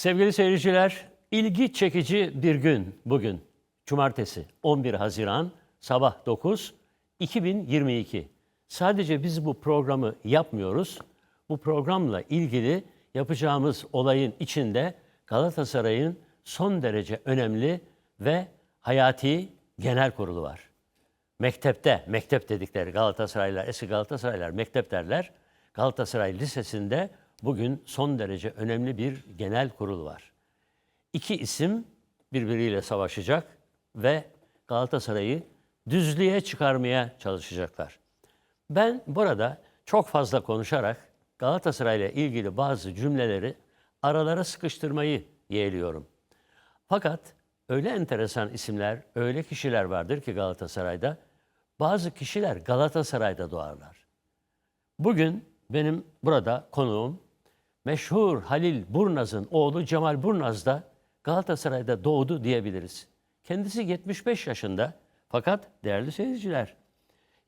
Sevgili seyirciler, ilgi çekici bir gün bugün. Cumartesi 11 Haziran sabah 9 2022. Sadece biz bu programı yapmıyoruz. Bu programla ilgili yapacağımız olayın içinde Galatasaray'ın son derece önemli ve hayati genel kurulu var. Mektepte, mektep dedikleri Galatasaraylılar, eski Galatasaraylılar mektep derler. Galatasaray Lisesi'nde bugün son derece önemli bir genel kurul var. İki isim birbiriyle savaşacak ve Galatasaray'ı düzlüğe çıkarmaya çalışacaklar. Ben burada çok fazla konuşarak Galatasaray ile ilgili bazı cümleleri aralara sıkıştırmayı yeğliyorum. Fakat öyle enteresan isimler, öyle kişiler vardır ki Galatasaray'da. Bazı kişiler Galatasaray'da doğarlar. Bugün benim burada konuğum meşhur Halil Burnaz'ın oğlu Cemal Burnaz da Galatasaray'da doğdu diyebiliriz. Kendisi 75 yaşında fakat değerli seyirciler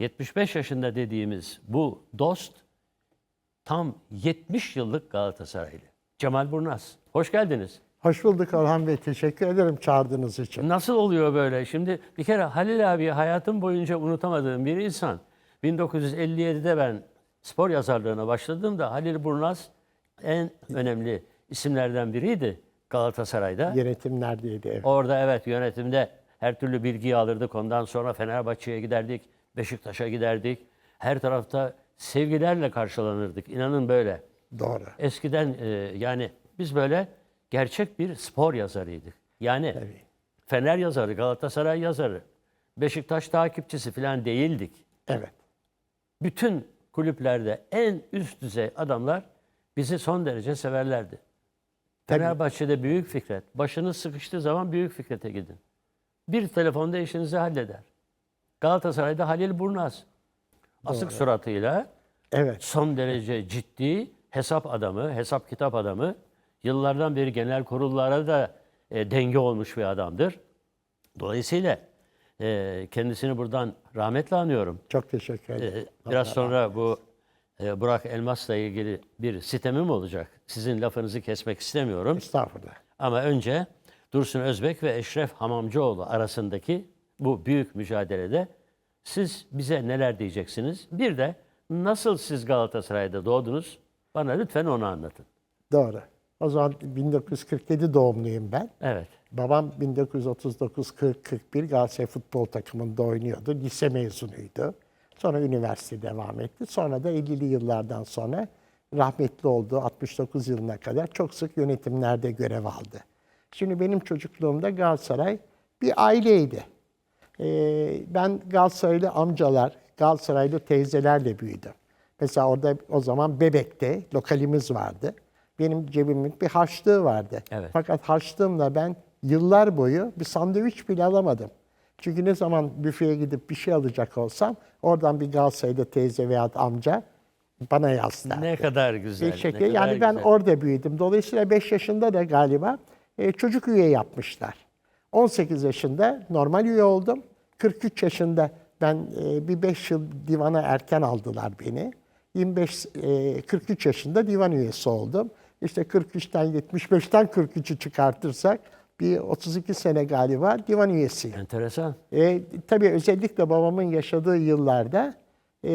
75 yaşında dediğimiz bu dost tam 70 yıllık Galatasaraylı. Cemal Burnaz. Hoş geldiniz. Hoş bulduk Orhan Bey. Teşekkür ederim çağırdığınız için. Nasıl oluyor böyle? Şimdi bir kere Halil abi hayatım boyunca unutamadığım bir insan. 1957'de ben spor yazarlığına başladığımda Halil Burnaz en önemli isimlerden biriydi Galatasaray'da. Yönetimlerdeydi. Evet. Orada evet yönetimde her türlü bilgiyi alırdık. Ondan sonra Fenerbahçe'ye giderdik, Beşiktaş'a giderdik. Her tarafta sevgilerle karşılanırdık. İnanın böyle. Doğru. Eskiden e, yani biz böyle gerçek bir spor yazarıydık. Yani Fener yazarı, Galatasaray yazarı, Beşiktaş takipçisi falan değildik. Evet. Bütün kulüplerde en üst düzey adamlar bizi son derece severlerdi. Fenerbahçe'de Büyük Fikret, başınız sıkıştığı zaman Büyük Fikret'e gidin. Bir telefonda işinizi halleder. Galatasaray'da Halil Burnaz. Asık suratıyla Evet. son derece ciddi hesap adamı, hesap kitap adamı. Yıllardan beri genel kurullara da e, denge olmuş bir adamdır. Dolayısıyla e, kendisini buradan rahmetle anıyorum. Çok teşekkür ederim. E, biraz sonra bu Burak Elmas'la ilgili bir sitemim olacak. Sizin lafınızı kesmek istemiyorum. Estağfurullah. Ama önce Dursun Özbek ve Eşref Hamamcıoğlu arasındaki bu büyük mücadelede siz bize neler diyeceksiniz? Bir de nasıl siz Galatasaray'da doğdunuz? Bana lütfen onu anlatın. Doğru. O zaman 1947 doğumluyum ben. Evet. Babam 1939-40-41 Galatasaray futbol takımında oynuyordu. Lise mezunuydu. Sonra üniversite devam etti. Sonra da 50'li yıllardan sonra rahmetli oldu. 69 yılına kadar çok sık yönetimlerde görev aldı. Şimdi benim çocukluğumda Galatasaray bir aileydi. Ee, ben Galatasaraylı amcalar, Galatasaraylı teyzelerle büyüdüm. Mesela orada o zaman Bebek'te lokalimiz vardı. Benim cebimin bir harçlığı vardı. Evet. Fakat harçlığımla ben yıllar boyu bir sandviç bile alamadım. Çünkü ne zaman büfeye gidip bir şey alacak olsam oradan bir Galatasaraylı teyze veya amca bana yazdı. Ne kadar güzel. ne Teşekkür. kadar Yani ben güzel. orada büyüdüm. Dolayısıyla 5 yaşında da galiba e, çocuk üye yapmışlar. 18 yaşında normal üye oldum. 43 yaşında ben e, bir 5 yıl divana erken aldılar beni. 25 e, 43 yaşında divan üyesi oldum. İşte 43'ten 75'ten 43'ü çıkartırsak bir 32 sene galiba divan üyesiyim. Enteresan. E, tabii özellikle babamın yaşadığı yıllarda e,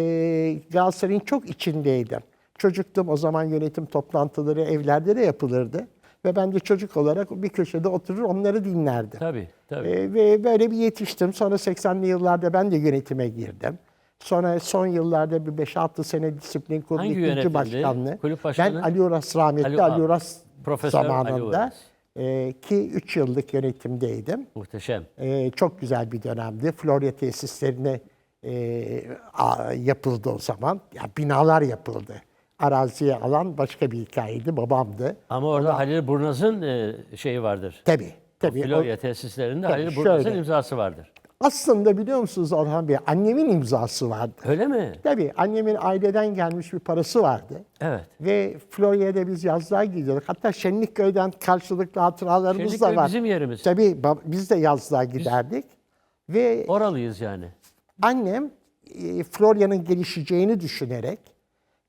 Galatasaray'ın çok içindeydim. Çocuktum o zaman yönetim toplantıları evlerde de yapılırdı. Ve ben de çocuk olarak bir köşede oturur onları dinlerdim. Tabii, tabii. E, ve böyle bir yetiştim. Sonra 80'li yıllarda ben de yönetime girdim. Sonra son yıllarda bir 5-6 sene disiplin kurulu ikinci yönetimdi? başkanlığı. Kulüp başkanı? Ben Ali Uras rahmetli Ali- Ali, Uras Profesör Ali zamanında Uras. E, ki 3 yıllık yönetimdeydim. Muhteşem. Ee, çok güzel bir dönemdi. Florya tesislerine e, a- yapıldı o zaman. Ya binalar yapıldı. Araziye alan başka bir hikayeydi. Babamdı. Ama orada Halil Burnaz'ın e, şeyi vardır. Tabii. Tabii. O- Florya tesislerinde Tabii, Halil Burnaz'ın imzası vardır. Aslında biliyor musunuz Orhan Bey, annemin imzası vardı. Öyle mi? Tabii annemin aileden gelmiş bir parası vardı. Evet. Ve Florya'da biz yazlığa gidiyorduk. Hatta Şenlikköy'den karşılıklı hatıralarımız Şenlikköy da var. bizim yerimiz. Tabii biz de yazlığa giderdik. Ve Oralıyız yani. Annem e, Florya'nın gelişeceğini düşünerek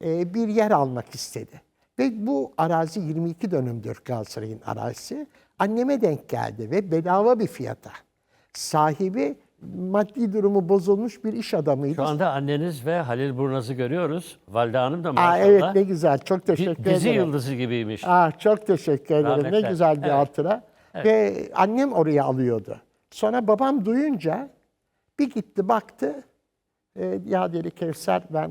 e, bir yer almak istedi. Ve bu arazi 22 dönümdür Galatasaray'ın arazisi. Anneme denk geldi ve bedava bir fiyata. Sahibi maddi durumu bozulmuş bir iş adamıydı. Şu anda anneniz ve Halil Burnaz'ı görüyoruz. Valide Hanım da Aa, maşallah evet ne güzel. Çok teşekkür dizi ederim. yıldızı gibiymiş. Aa, çok teşekkür ederim. Ne Rahmetler. güzel bir Evet. hatıra. Ve annem oraya alıyordu. Sonra babam duyunca bir gitti baktı. E, ya dedi Kevser ben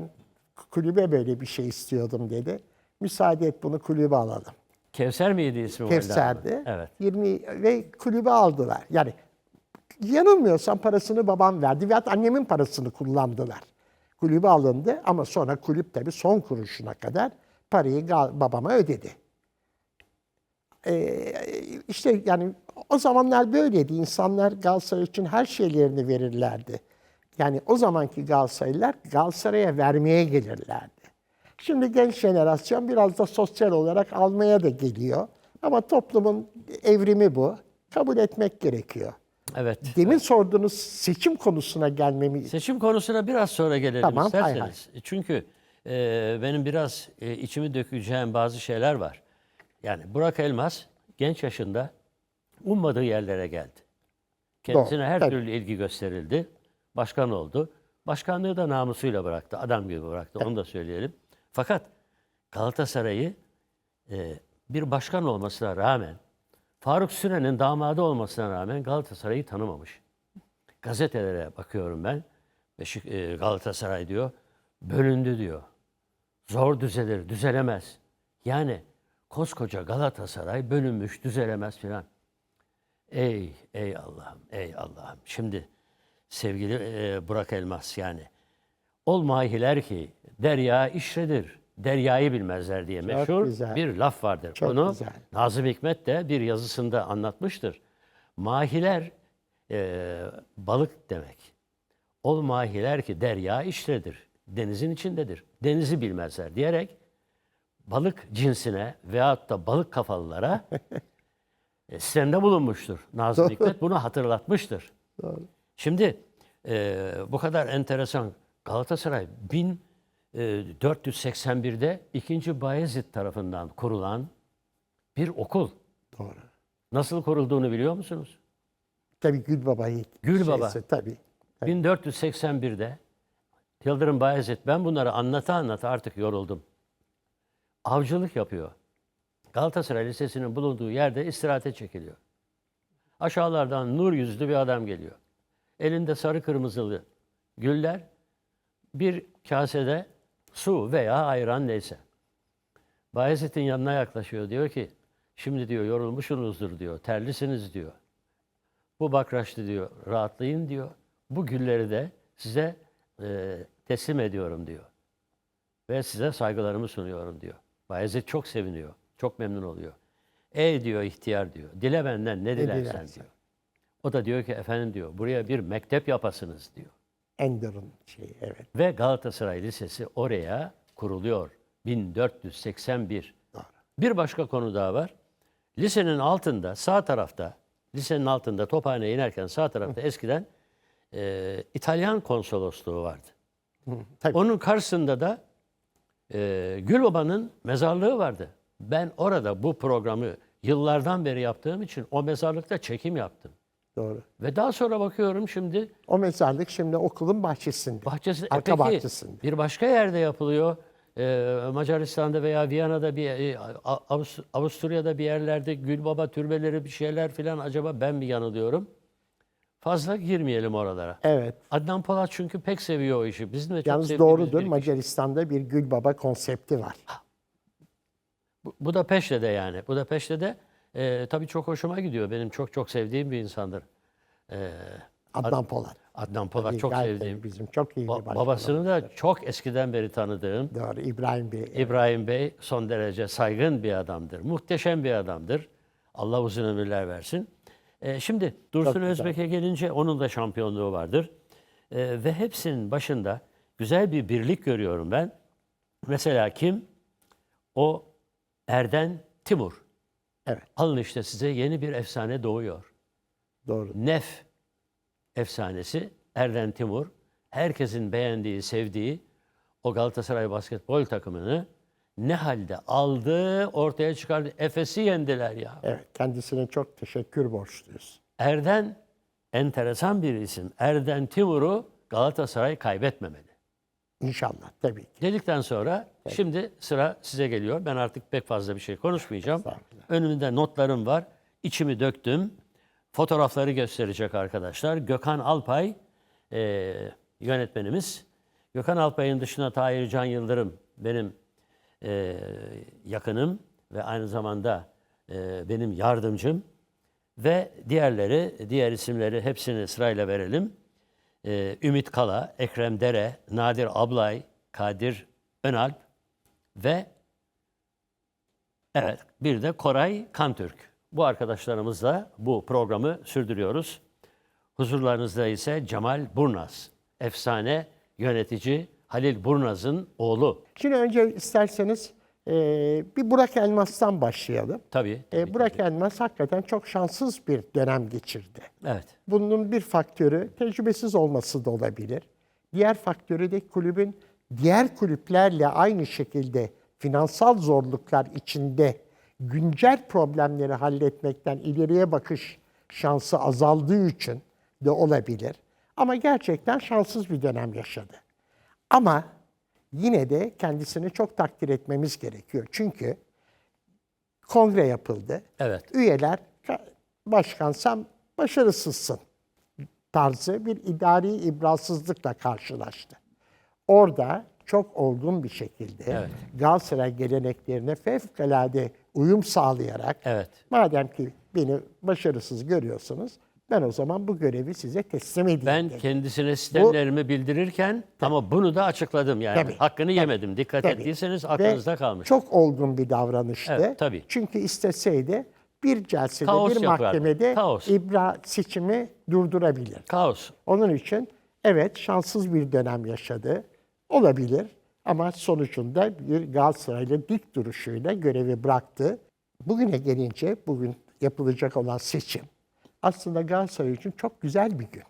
kulübe böyle bir şey istiyordum dedi. Müsaade et bunu kulübe alalım. Kevser miydi ismi? Kevser'di. Evet. 20 ve kulübe aldılar. Yani yanılmıyorsam parasını babam verdi veyahut annemin parasını kullandılar. Kulübe alındı ama sonra kulüp tabii son kuruşuna kadar parayı babama ödedi. Ee, işte yani o zamanlar böyleydi. İnsanlar Galatasaray için her şeylerini verirlerdi. Yani o zamanki Galatasaraylılar Galatasaray'a vermeye gelirlerdi. Şimdi genç jenerasyon biraz da sosyal olarak almaya da geliyor. Ama toplumun evrimi bu. Kabul etmek gerekiyor. Evet. Demin sorduğunuz seçim konusuna gelmemi Seçim konusuna biraz sonra gelelim Tamam, hay isterseniz. Çünkü e, benim biraz e, içimi dökeceğim bazı şeyler var. Yani Burak Elmas genç yaşında ummadığı yerlere geldi. Kendisine Doğru, her tabii. türlü ilgi gösterildi. Başkan oldu. Başkanlığı da namusuyla bıraktı. Adam gibi bıraktı. Onu da söyleyelim. Fakat Galatasaray'ı e, bir başkan olmasına rağmen Faruk Süren'in damadı olmasına rağmen Galatasaray'ı tanımamış. Gazetelere bakıyorum ben. Beşik, e, Galatasaray diyor. Bölündü diyor. Zor düzelir, düzelemez. Yani koskoca Galatasaray bölünmüş, düzelemez filan. Ey, ey Allah'ım, ey Allah'ım. Şimdi sevgili e, Burak Elmas yani. Ol mahiler ki derya işredir, deryayı bilmezler diye meşhur güzel. bir laf vardır. Çok Bunu güzel. Nazım Hikmet de bir yazısında anlatmıştır. Mahiler e, balık demek. Ol mahiler ki derya işredir, denizin içindedir. Denizi bilmezler diyerek balık cinsine veyahut da balık kafalılara e, sistemde bulunmuştur. Nazım Hikmet bunu hatırlatmıştır. Şimdi e, bu kadar enteresan Galatasaray 1481'de 2. Bayezid tarafından kurulan bir okul. doğru. Nasıl kurulduğunu biliyor musunuz? Tabii Gülbaba'yı Gülbaba. şeysi, tabii. 1481'de Yıldırım Bayezid ben bunları anlata anlata artık yoruldum. Avcılık yapıyor. Galatasaray Lisesi'nin bulunduğu yerde istirahate çekiliyor. Aşağılardan nur yüzlü bir adam geliyor. Elinde sarı kırmızılı güller, bir kasede su veya ayran neyse. Bayezid'in yanına yaklaşıyor. Diyor ki, şimdi diyor yorulmuşsunuzdur diyor, terlisiniz diyor. Bu bakraçlı diyor, rahatlayın diyor. Bu gülleri de size e, teslim ediyorum diyor. Ve size saygılarımı sunuyorum diyor. Bayezid çok seviniyor, çok memnun oluyor. Ey diyor ihtiyar diyor, dile benden ne dilersen dilersen. diyor. O da diyor ki efendim diyor, buraya bir mektep yapasınız diyor. Ender'ın şeyi evet. Ve Galatasaray Lisesi oraya kuruluyor. 1481. Bir başka konu daha var. Lisenin altında, sağ tarafta, lisenin altında tophaneye inerken sağ tarafta eskiden e, İtalyan konsolosluğu vardı. Tabii. Onun karşısında da e, Gülbaba'nın mezarlığı vardı. Ben orada bu programı yıllardan beri yaptığım için o mezarlıkta çekim yaptım. Doğru. Ve daha sonra bakıyorum şimdi O mezarlık şimdi okulun bahçesinde. Bahçesi, e Arka peki, bahçesinde. Bir başka yerde yapılıyor. Ee, Macaristan'da veya Viyana'da bir e, Avust- Avusturya'da bir yerlerde Gülbaba türbeleri bir şeyler filan acaba ben mi yanılıyorum? Fazla girmeyelim oralara. Evet. Adnan Polat çünkü pek seviyor o işi. Bizim de çok Yalnız doğrudur. bir. Macaristan'da bir Gülbaba konsepti var. Bu, bu da Peşte'de yani. Bu da Peşte'de e, tabii çok hoşuma gidiyor. Benim çok çok sevdiğim bir insandır. E, Adnan Polat. Adnan Polat çok Gayet sevdiğim. Bizim çok iyi bir Ba- babasını da çok eskiden beri tanıdığım. Doğru. İbrahim Bey. İbrahim Bey son derece saygın bir adamdır. Muhteşem bir adamdır. Allah uzun ömürler versin. Ee, şimdi Dursun güzel. Özbek'e gelince onun da şampiyonluğu vardır. Ee, ve hepsinin başında güzel bir birlik görüyorum ben. Mesela kim? O Erden Timur. Evet. Alın işte size yeni bir efsane doğuyor. Doğru. Nef efsanesi Erden Timur. Herkesin beğendiği, sevdiği o Galatasaray basketbol takımını ne halde aldı, ortaya çıkardı. Efes'i yendiler ya. Evet, kendisine çok teşekkür borçluyuz. Erden enteresan bir isim. Erden Timur'u Galatasaray kaybetmemeli. İnşallah tabii ki. Dedikten sonra şimdi sıra size geliyor. Ben artık pek fazla bir şey konuşmayacağım. Önümde notlarım var. İçimi döktüm. Fotoğrafları gösterecek arkadaşlar. Gökhan Alpay e, yönetmenimiz. Gökhan Alpay'ın dışında Tahir Can Yıldırım benim e, yakınım ve aynı zamanda e, benim yardımcım. Ve diğerleri, diğer isimleri hepsini sırayla verelim. Ee, Ümit Kala, Ekrem Dere, Nadir Ablay, Kadir Önalp ve evet bir de Koray Kantürk. Bu arkadaşlarımızla bu programı sürdürüyoruz. Huzurlarınızda ise Cemal Burnaz, efsane yönetici Halil Burnaz'ın oğlu. Şimdi önce isterseniz e, bir Burak Elmas'tan başlayalım. Tabii. E, Burak Elmas hakikaten çok şanssız bir dönem geçirdi. Evet. Bunun bir faktörü tecrübesiz olması da olabilir. Diğer faktörü de kulübün diğer kulüplerle aynı şekilde finansal zorluklar içinde güncel problemleri halletmekten ileriye bakış şansı azaldığı için de olabilir. Ama gerçekten şanssız bir dönem yaşadı. Ama yine de kendisini çok takdir etmemiz gerekiyor. Çünkü kongre yapıldı. Evet. Üyeler "Ka- başkan sen başarısızsın tarzı bir idari ibrasızlıkla karşılaştı. Orada çok olgun bir şekilde Evet. Galatasaray geleneklerine fevkalade uyum sağlayarak Evet. madem ki beni başarısız görüyorsunuz ben o zaman bu görevi size teslim edeyim. Ben dedi. kendisine sistemlerimi bildirirken ama bunu da açıkladım yani. Tabii, Hakkını yemedim. Dikkat Tabii. ettiyseniz Ve aklınızda kalmış. Çok olgun bir davranıştı. Evet, tabii. Çünkü isteseydi bir celsede, Kaos bir mahkemede Kaos. ibra seçimi durdurabilir. Kaos. Onun için evet şanssız bir dönem yaşadı. Olabilir ama sonucunda bir Galatasaraylı dik duruşuyla görevi bıraktı. Bugüne gelince bugün yapılacak olan seçim aslında Galatasaray için çok güzel bir gün.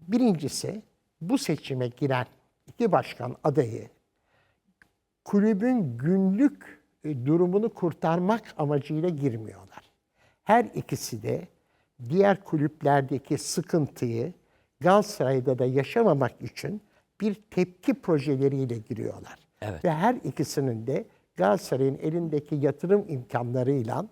Birincisi bu seçime giren iki başkan adayı kulübün günlük e, durumunu kurtarmak amacıyla girmiyorlar. Her ikisi de diğer kulüplerdeki sıkıntıyı Galatasaray'da da yaşamamak için bir tepki projeleriyle giriyorlar. Evet. Ve her ikisinin de Galatasaray'ın elindeki yatırım imkanlarıyla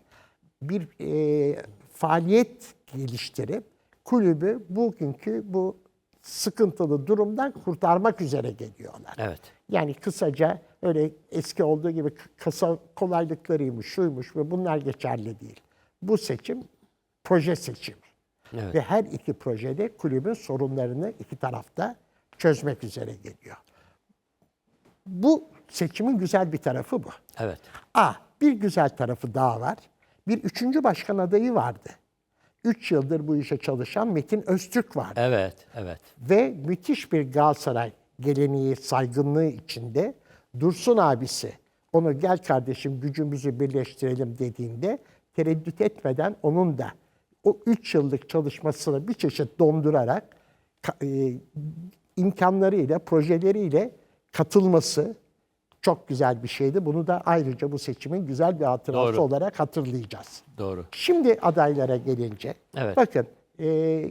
bir e, faaliyet geliştirip kulübü bugünkü bu sıkıntılı durumdan kurtarmak üzere geliyorlar. Evet. Yani kısaca öyle eski olduğu gibi kasa kolaylıklarıymış, şuymuş ve bunlar geçerli değil. Bu seçim proje seçimi. Evet. Ve her iki projede kulübün sorunlarını iki tarafta çözmek üzere geliyor. Bu seçimin güzel bir tarafı bu. Evet. A, bir güzel tarafı daha var. Bir üçüncü başkan adayı vardı. Üç yıldır bu işe çalışan Metin Öztürk vardı Evet. Evet. ve müthiş bir Galatasaray geleneği, saygınlığı içinde Dursun abisi onu gel kardeşim gücümüzü birleştirelim dediğinde tereddüt etmeden onun da o 3 yıllık çalışmasını bir çeşit dondurarak e, imkanlarıyla, projeleriyle katılması çok güzel bir şeydi. Bunu da ayrıca bu seçimin güzel bir hatırası Doğru. olarak hatırlayacağız. Doğru. Şimdi adaylara gelince, Evet. bakın e,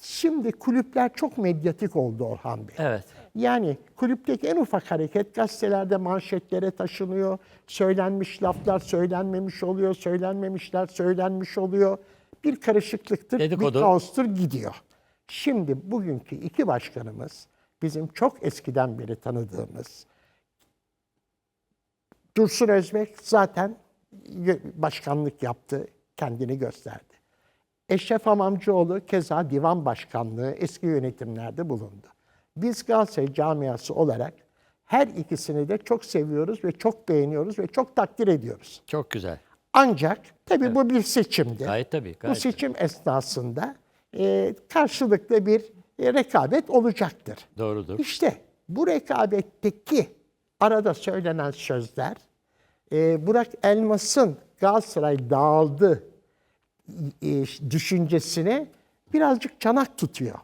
şimdi kulüpler çok medyatik oldu Orhan Bey. Evet. Yani kulüpteki en ufak hareket gazetelerde manşetlere taşınıyor. Söylenmiş laflar söylenmemiş oluyor, söylenmemişler söylenmiş oluyor. Bir karışıklıktır, Dedikodu. bir kaostur gidiyor. Şimdi bugünkü iki başkanımız bizim çok eskiden beri tanıdığımız Dursun Özbek zaten başkanlık yaptı, kendini gösterdi. Eşref Hamamcıoğlu keza divan başkanlığı eski yönetimlerde bulundu. Biz Galatasaray camiası olarak her ikisini de çok seviyoruz ve çok beğeniyoruz ve çok takdir ediyoruz. Çok güzel. Ancak tabii bu bir seçimdi. Gayet tabii. Bu Gayet. seçim esnasında e, karşılıklı bir e, rekabet olacaktır. Doğrudur. İşte bu rekabetteki arada söylenen sözler e, Burak Elmas'ın Galatasaray dağıldı e, düşüncesine birazcık çanak tutuyor.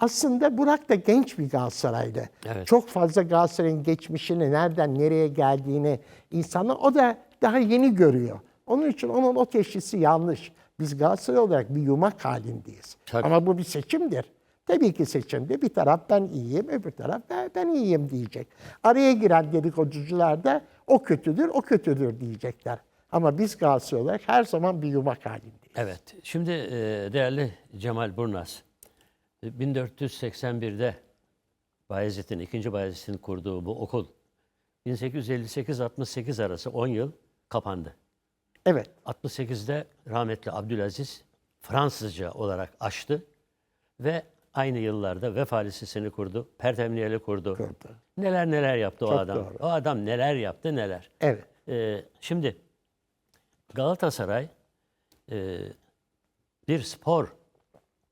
Aslında Burak da genç bir Galatasaraylı. Evet. Çok fazla Galatasaray'ın geçmişini, nereden nereye geldiğini insanlar o da daha yeni görüyor. Onun için onun o teşhisi yanlış. Biz Galatasaray olarak bir yumak halindeyiz. Tabii. Ama bu bir seçimdir. Tabii ki seçimde bir taraf ben iyiyim, öbür taraf ben, ben iyiyim diyecek. Araya giren dedikoducular da o kötüdür, o kötüdür diyecekler. Ama biz Galatasaray olarak her zaman bir yumak halindeyiz. Evet. Şimdi e, değerli Cemal Burnaz, e, 1481'de Bayezid'in, 2. Bayezid'in kurduğu bu okul 1858-68 arası 10 yıl kapandı. Evet, 68'de rahmetli Abdülaziz Fransızca olarak açtı ve aynı yıllarda Vefa Lisesi'ni kurdu, Pertemniyeli kurdu. Kurdu. Neler neler yaptı o Çok adam. doğru. O adam neler yaptı neler. evet. Ee, şimdi Galatasaray e, bir spor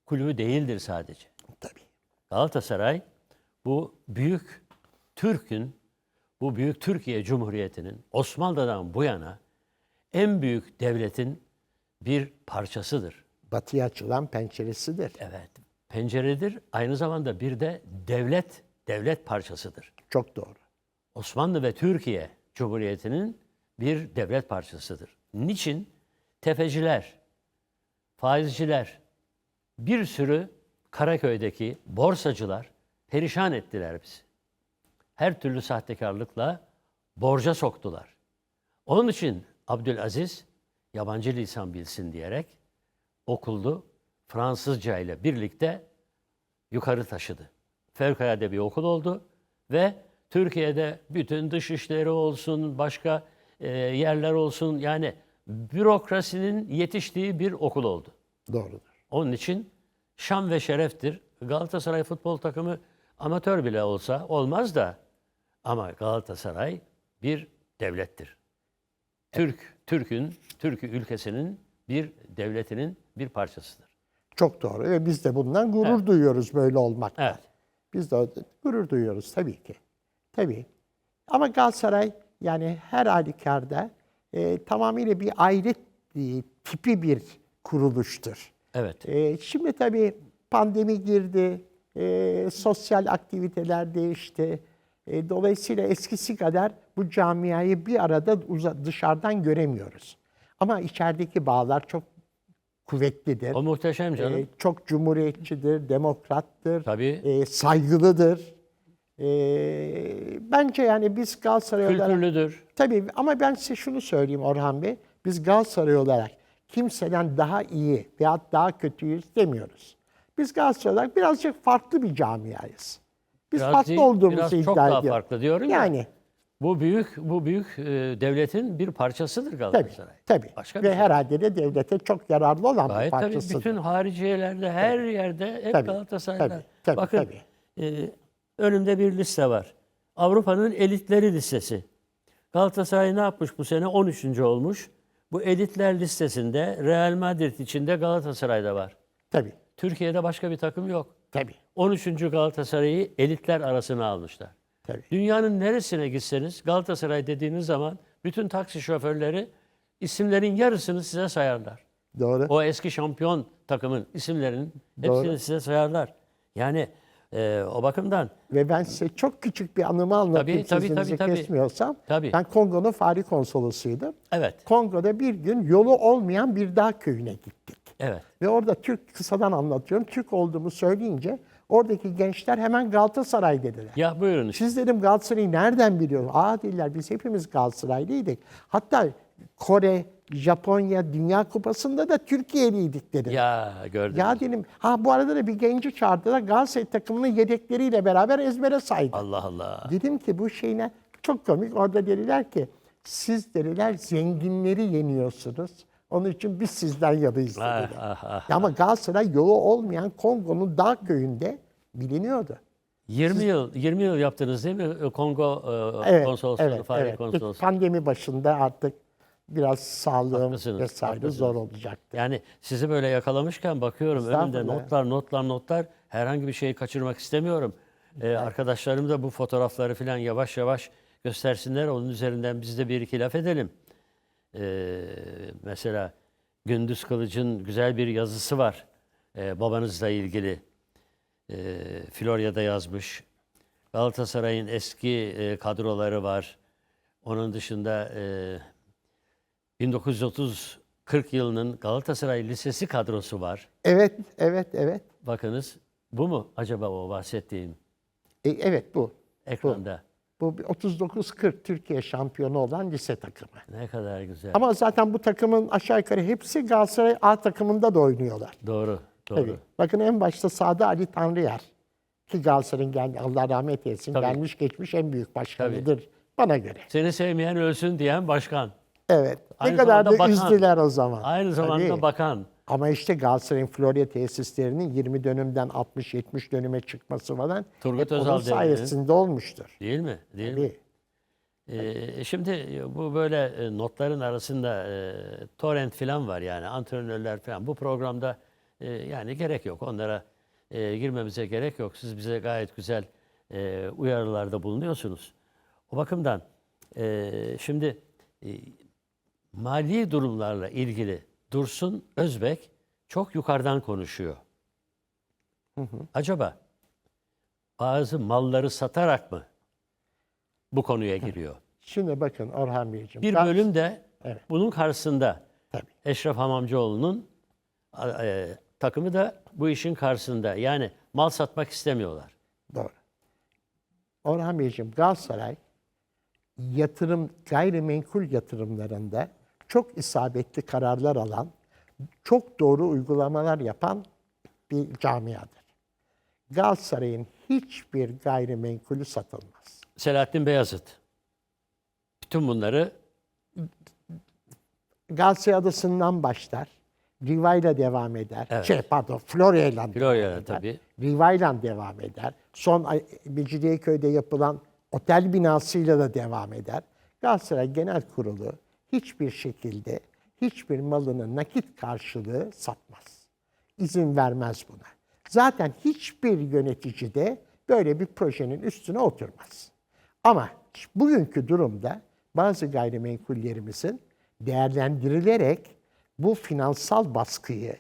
kulübü değildir sadece. Tabii. Galatasaray bu büyük Türk'ün, bu büyük Türkiye Cumhuriyeti'nin Osmanlı'dan bu yana en büyük devletin bir parçasıdır. Batıya açılan penceresidir. Evet, penceredir. Aynı zamanda bir de devlet, devlet parçasıdır. Çok doğru. Osmanlı ve Türkiye Cumhuriyeti'nin bir devlet parçasıdır. Niçin? Tefeciler, faizciler, bir sürü Karaköy'deki borsacılar perişan ettiler bizi. Her türlü sahtekarlıkla borca soktular. Onun için Abdülaziz yabancı lisan bilsin diyerek okuldu Fransızca ile birlikte yukarı taşıdı. Fevkalade bir okul oldu ve Türkiye'de bütün dış işleri olsun, başka e, yerler olsun yani bürokrasinin yetiştiği bir okul oldu. Doğrudur. Onun için şan ve şereftir. Galatasaray futbol takımı amatör bile olsa olmaz da ama Galatasaray bir devlettir. Türk, Türk'ün, Türk ülkesinin bir devletinin bir parçasıdır. Çok doğru ve biz de bundan gurur duyuyoruz böyle olmaktan. Evet. Biz de gurur duyuyoruz tabii ki. Tabii. Ama Galatasaray yani her halükarda e, tamamıyla bir aile e, tipi bir kuruluştur. Evet. E, şimdi tabii pandemi girdi, e, sosyal aktiviteler değişti. E, dolayısıyla eskisi kadar bu camiayı bir arada dışarıdan göremiyoruz. Ama içerideki bağlar çok kuvvetlidir. O muhteşem canım. Ee, çok cumhuriyetçidir, demokrattır, Tabii. e, saygılıdır. E, bence yani biz Galatasaray olarak... Kültürlüdür. Tabii ama ben size şunu söyleyeyim Orhan Bey. Biz Galatasaray olarak kimseden daha iyi veya daha kötüyüz demiyoruz. Biz Galatasaray olarak birazcık farklı bir camiayız. Biz Biraz farklı değil, olduğumuzu biraz iddia çok daha ediyoruz. farklı diyorum ya. Yani Bu büyük bu büyük e, devletin bir parçasıdır tabii, Galatasaray. tabii. Başka bir Ve şey. herhalde de devlete çok yararlı olan bir Gayet tabii parçasıdır. bütün hariciyelerde her yerde hep Tabii, Galatasaray'da. tabii, tabii, Bakın tabii. e, önümde bir liste var. Avrupa'nın elitleri listesi. Galatasaray ne yapmış bu sene? 13. olmuş. Bu elitler listesinde Real Madrid içinde Galatasaray'da var. Tabii, Türkiye'de başka bir takım yok. Tabii, 13. Galatasaray'ı elitler arasına almışlar. tabii. Dünyanın neresine gitseniz Galatasaray dediğiniz zaman bütün taksi şoförleri isimlerin yarısını size sayarlar. Doğru. O eski şampiyon takımın isimlerinin hepsini Doğru. size sayarlar. Yani e, o bakımdan Ve ben size çok küçük bir anımı anlatayım Tabii, tabii, tabii, tabii. kesmiyorsam. Tabii. Ben Kongo'nun Fahri Konsolosuydum. evet, Kongo'da bir gün yolu olmayan bir dağ köyüne gittik. Evet. Ve orada Türk, kısadan anlatıyorum, Türk olduğumu söyleyince oradaki gençler hemen Galatasaray dediler. Ya buyurun. Siz dedim Galatasaray'ı nereden biliyorsunuz? Aa dediler biz hepimiz Galatasaraylıydık. Hatta Kore, Japonya, Dünya Kupası'nda da Türkiye'liydik dedim. Ya gördüm. Ya dedim, ha bu arada da bir genci çağırdılar. Galatasaray takımının yedekleriyle beraber ezbere saydı. Allah Allah. Dedim ki bu şey ne? Çok komik. Orada dediler ki siz dediler zenginleri yeniyorsunuz. Onun için biz sizden yanıyız Ah, dediler. ah, ah. Ama Galatasaray yolu olmayan Kongo'nun dağ köyünde biliniyordu. 20 yıl 20 yıl yaptınız değil mi? Kongo e, Evet, konsolosluğu, evet, Fahri evet. konsolosluğu. Pandemi başında artık biraz sağlığım Haklısınız, vesaire haklısınız. zor olacaktı. Yani sizi böyle yakalamışken bakıyorum önümde notlar, notlar, notlar. Herhangi bir şeyi kaçırmak istemiyorum. Ee, arkadaşlarım da bu fotoğrafları falan yavaş yavaş göstersinler. Onun üzerinden biz de bir iki laf edelim. Ee, mesela Gündüz Kılıç'ın güzel bir yazısı var ee, babanızla ilgili. e, Florya'da yazmış. Galatasaray'ın eski e, kadroları var. Onun dışında e, 1930-40 yılının Galatasaray Lisesi kadrosu var. Evet, evet, evet. Bakınız bu mu acaba o bahsettiğim E, evet bu. ekranda? Bu bir 39-40 Türkiye şampiyonu olan lise takımı. Ne kadar güzel. Ama zaten bu takımın aşağı yukarı hepsi Galatasaray A takımında da oynuyorlar. Doğru, doğru. Tabii. Bakın en başta sağda Ali Tanrıyer. Ki Galatasaray'ın gel Allah rahmet eylesin Tabii. gelmiş geçmiş en büyük başkanıdır bana göre. Seni sevmeyen ölsün diyen başkan. Evet. Aynı ne kadar da bakan. üzdüler o zaman. Aynı zamanda Tabii. bakan. Ama işte Galatasaray'ın Florya tesislerinin 20 dönümden 60-70 dönüme çıkması falan Turgut hep Özal onun sayesinde olmuştur. Değil mi? Değil mi? Tabii. Ee, şimdi bu böyle e, notların arasında e, torrent falan var yani antrenörler falan. Bu programda e, yani gerek yok. Onlara e, girmemize gerek yok. Siz bize gayet güzel e, uyarılarda bulunuyorsunuz. O bakımdan e, şimdi e, mali durumlarla ilgili Dursun Özbek çok yukarıdan konuşuyor. Acaba bazı malları satarak mı bu konuya giriyor? Şimdi bakın Orhan Beyciğim. Bir bölüm de Evet. bunun karşısında Tabii. Eşref Hamamcıoğlu'nun e, takımı da bu işin karşısında. Yani mal satmak istemiyorlar. Doğru. Orhan Beyciğim Galatasaray yatırım gayrimenkul yatırımlarında çok isabetli kararlar alan, çok doğru uygulamalar yapan bir camiadır. Galatasaray'ın hiçbir gayrimenkulü satılmaz. Selahattin Beyazıt. Bütün bunları Galatasaray Adası'ndan başlar. Riva'yla devam eder. Evet. Şey pardon Florya'yla eder. tabii. Riva'yla devam eder. Son Mecidiyeköy'de yapılan otel binasıyla da devam eder. Galatasaray Genel Kurulu hiçbir şekilde hiçbir malını nakit karşılığı satmaz. İzin vermez buna. Zaten hiçbir yönetici de böyle bir projenin üstüne oturmaz. Ama bugünkü durumda bazı gayrimenkullerimizin değerlendirilerek bu finansal baskıyı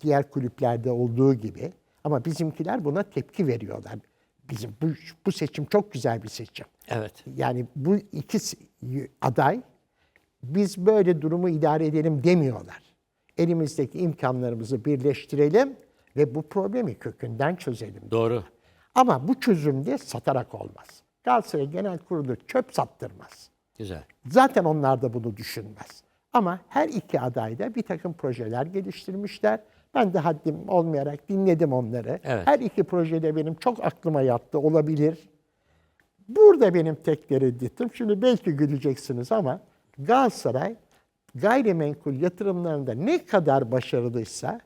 diğer kulüplerde olduğu gibi ama bizimkiler buna tepki veriyorlar. Bizim bu, bu seçim çok güzel bir seçim. evet Yani bu iki aday biz böyle durumu idare edelim demiyorlar. Elimizdeki imkanlarımızı birleştirelim ve bu problemi kökünden çözelim. doğru. Ama bu çözümde satarak olmaz. Galatasaray Genel Kurulu çöp sattırmaz. Güzel. Zaten onlar da bunu düşünmez. Ama her iki aday da bir takım projeler geliştirmişler. Ben de haddim olmayarak dinledim onları. Evet. Her iki projede benim çok aklıma yattı olabilir. Burada benim tek teredditim, şimdi belki güleceksiniz ama Galatasaray gayrimenkul yatırımlarında ne kadar başarılıysa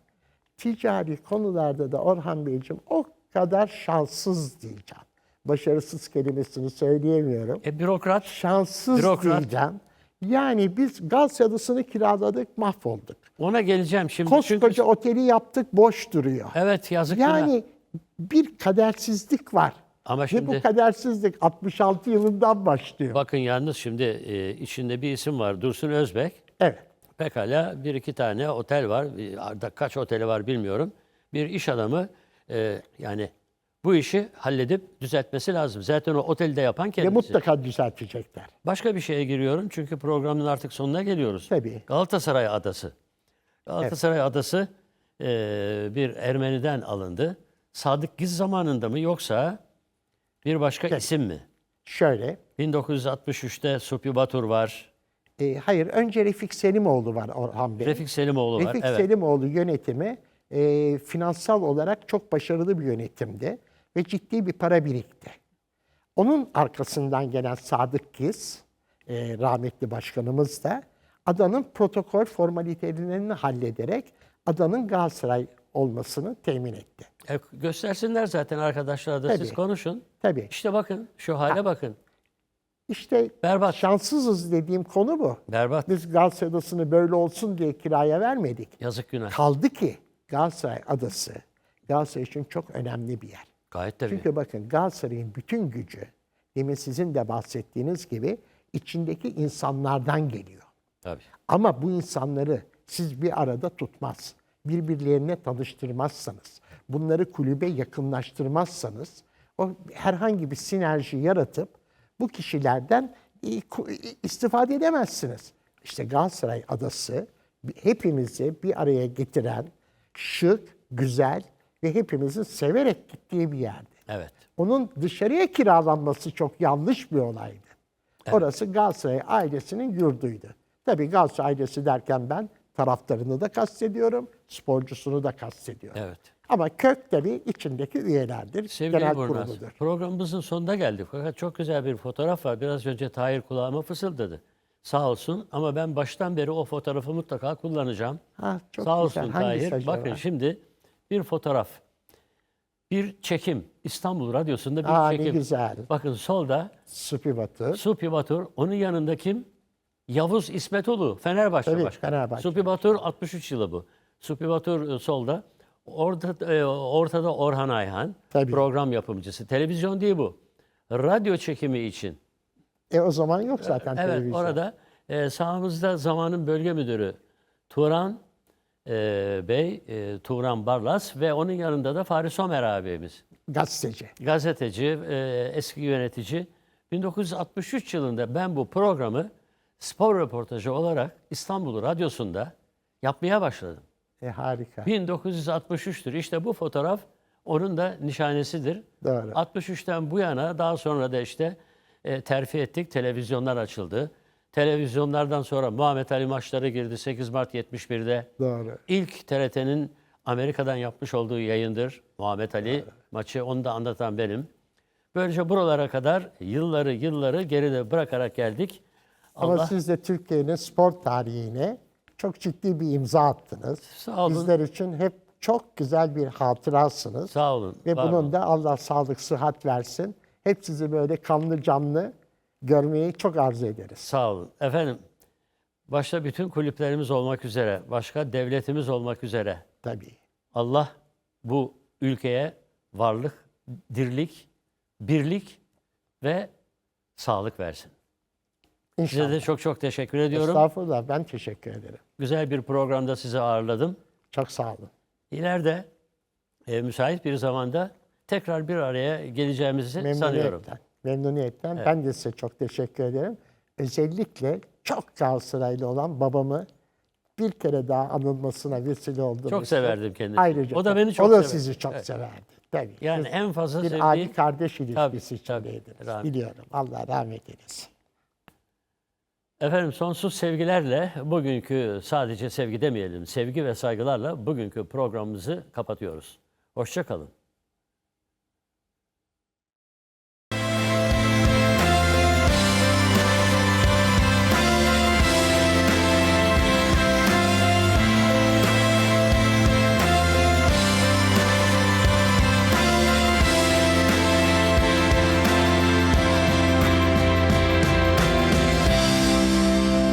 ticari konularda da Orhan Beyciğim o kadar şanssız diyeceğim. Başarısız kelimesini söyleyemiyorum E, bürokrat şanssız Bürokrat. diyeceğim. Yani biz Galatasaray Adası'nı kiraladık, mahvolduk. ona geleceğim şimdi. Koskoca Çünkü, oteli yaptık, boş duruyor. evet yazık. Yani bir kadersizlik var. Ama Ve şimdi bu kadersizlik 66 yılından başlıyor. bakın yalnız şimdi e, içinde bir isim var Dursun Özbek. Evet. Pekala bir iki tane otel var. Arada kaç oteli var bilmiyorum. Bir iş adamı e, yani bu işi halledip düzeltmesi lazım. Zaten o otelde yapan Ve kendisi. mutlaka düzeltecekler. Başka bir şeye giriyorum çünkü programın artık sonuna geliyoruz. Tabii. Galatasaray Adası. Galatasaray Adası e, bir Ermeniden alındı. Sadık Giz zamanında mı yoksa bir başka isim mi? Şöyle, 1963'te Supi Batur var. e, hayır önce Refik Selimoğlu var Orhan Bey. Refik Selimoğlu var. Refik Evet. Selimoğlu yönetimi e, finansal olarak çok başarılı bir yönetimdi ve ciddi bir para birikti. Onun arkasından gelen Sadık Giz, e, rahmetli başkanımız da adanın protokol formalitelerini hallederek adanın Galatasaray olmasını temin etti. E, göstersinler zaten arkadaşlar da siz Tabii. konuşun. Tabii. İşte bakın şu hale bakın. İşte Berbat. şanssızız dediğim konu bu. Berbat. Biz Galatasaray Adası'nı böyle olsun diye kiraya vermedik. Yazık günah. Kaldı ki Galatasaray Adası Galatasaray için çok önemli bir yer. Gayet tabii. Çünkü bakın Galatasaray'ın bütün gücü demin sizin de bahsettiğiniz gibi içindeki insanlardan geliyor. tabii. Ama bu insanları siz bir arada tutmaz. Birbirlerine tanıştırmazsanız, bunları kulübe yakınlaştırmazsanız o herhangi bir sinerji yaratıp bu kişilerden istifade edemezsiniz. İşte Galatasaray adası hepimizi bir araya getiren şık, güzel ve hepimizin severek gittiği bir yerdi. Evet. Onun dışarıya kiralanması çok yanlış bir olaydı. Orası Galatasaray ailesinin yurduydu. Tabii Galatasaray ailesi derken ben taraftarını da kastediyorum, sporcusunu da kastediyorum. Evet. Ama kök tabii içindeki üyelerdir, Sevgili genel Burnaz, kuruludur. programımızın sonuna geldik. Fakat çok güzel bir fotoğraf var. Biraz önce Tahir kulağıma fısıldadı. Sağ olsun ama ben baştan beri o fotoğrafı mutlaka kullanacağım. Ha, çok Sağ güzel. olsun Hangisi Tahir. acaba? Bakın şimdi bir fotoğraf. Bir çekim. İstanbul Radyosu'nda bir Aa, ne çekim. güzel. Bakın solda Supi Batı. Supi Batur. Onun yanında kim? Yavuz İsmetoğlu. Fenerbahçe Tabii, Başkanı. Fenerbahçe Supi Batur 63 yılı bu. Supi Batur e, solda. Orada, e, ortada Orhan Ayhan. Tabii. Program yapımcısı. Televizyon değil bu. Radyo çekimi için. E o zaman yok zaten Evet televizyon. orada e, sağımızda zamanın bölge müdürü Turan e, Bey, e, Turan Barlas ve onun yanında da Fahri Somer abimiz. Gazeteci. Gazeteci, e, eski yönetici. 1963 yılında ben bu programı spor röportajı olarak İstanbul Radyosu'nda yapmaya başladım. E, harika. 1963'tür. İşte bu fotoğraf onun da nişanesidir. Doğru. 63'ten bu yana daha sonra da işte e, terfi ettik. Televizyonlar açıldı. Televizyonlardan sonra Muhammed Ali maçları girdi 8 Mart 71'de. Doğru. İlk TRT'nin Amerika'dan yapmış olduğu yayındır. Muhammed Ali maçı onu da anlatan benim. Böylece buralara kadar yılları yılları geride bırakarak geldik. Ama Allah siz de Türkiye'nin spor tarihine çok ciddi bir imza attınız. Sağ olun. Bizler için hep çok güzel bir hatırasınız. sağ olun. Ve var bunun olun. da Allah sağlık, sıhhat versin. Hep sizi böyle kanlı canlı görmeyi çok arzu ederiz. Sağ olun. Efendim, başta bütün kulüplerimiz olmak üzere, başka devletimiz olmak üzere Tabii. Allah bu ülkeye varlık, dirlik, birlik ve sağlık versin. Size İnşallah. de çok çok teşekkür ediyorum. Estağfurullah. Ben teşekkür ederim. Güzel bir programda sizi ağırladım. Çok sağ olun. İleride e, müsait bir zamanda tekrar bir araya geleceğimizi sanıyorum. Memnuniyetten. Memnuniyetten. Ben de size çok teşekkür ederim. Özellikle çok Galatasaraylı olan babamı bir kere daha anılmasına vesile oldunuz. Çok severdim kendisini. Ayrıca o da beni çok o da severdi. sizi çok severdi. Tabii. Yani Siz en fazla bir sevdiği abi kardeş ilişkisi Tabii, tabii. içindeydiniz. Rahmet. Biliyorum. Allah rahmet eylesin. Efendim sonsuz sevgilerle bugünkü sadece sevgi demeyelim, sevgi ve saygılarla bugünkü programımızı kapatıyoruz. Hoşça kalın.